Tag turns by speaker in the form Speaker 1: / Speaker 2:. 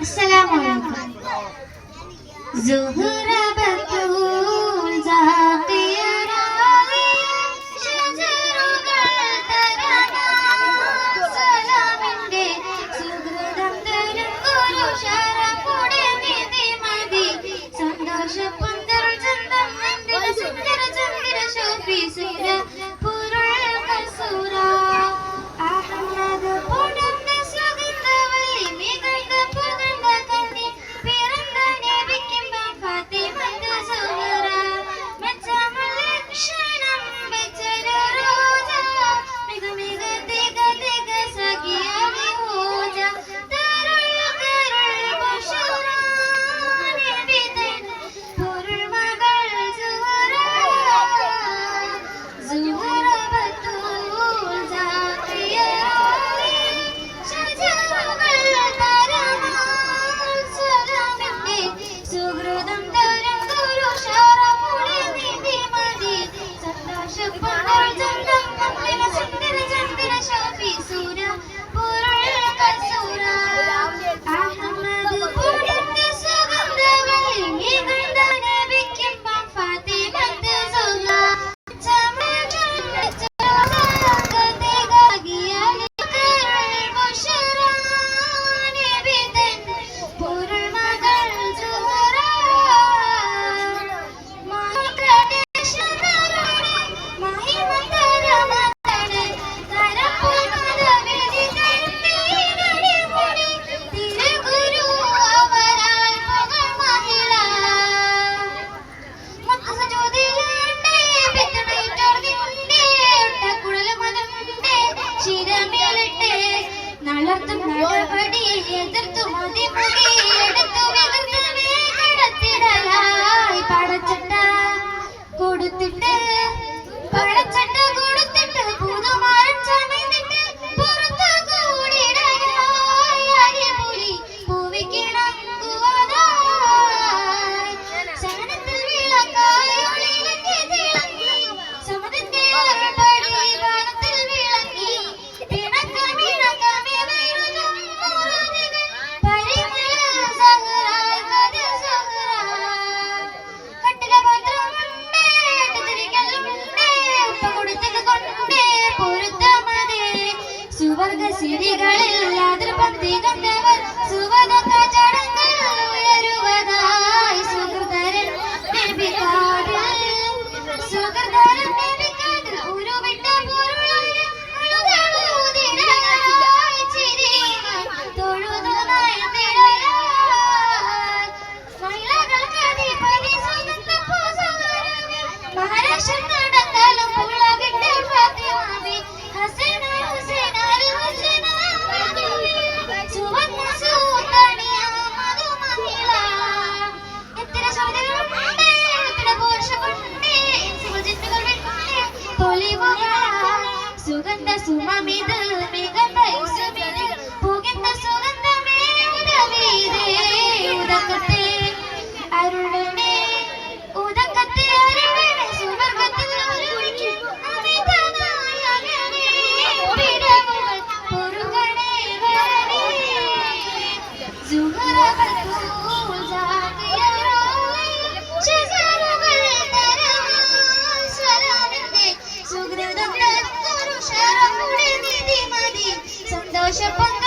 Speaker 1: السلام عليكم. زهرة എതിർത്തു കൊടുത്തിട്ട് സുഗന്ധ സുമമിതൽ മികന്ന বসে পড়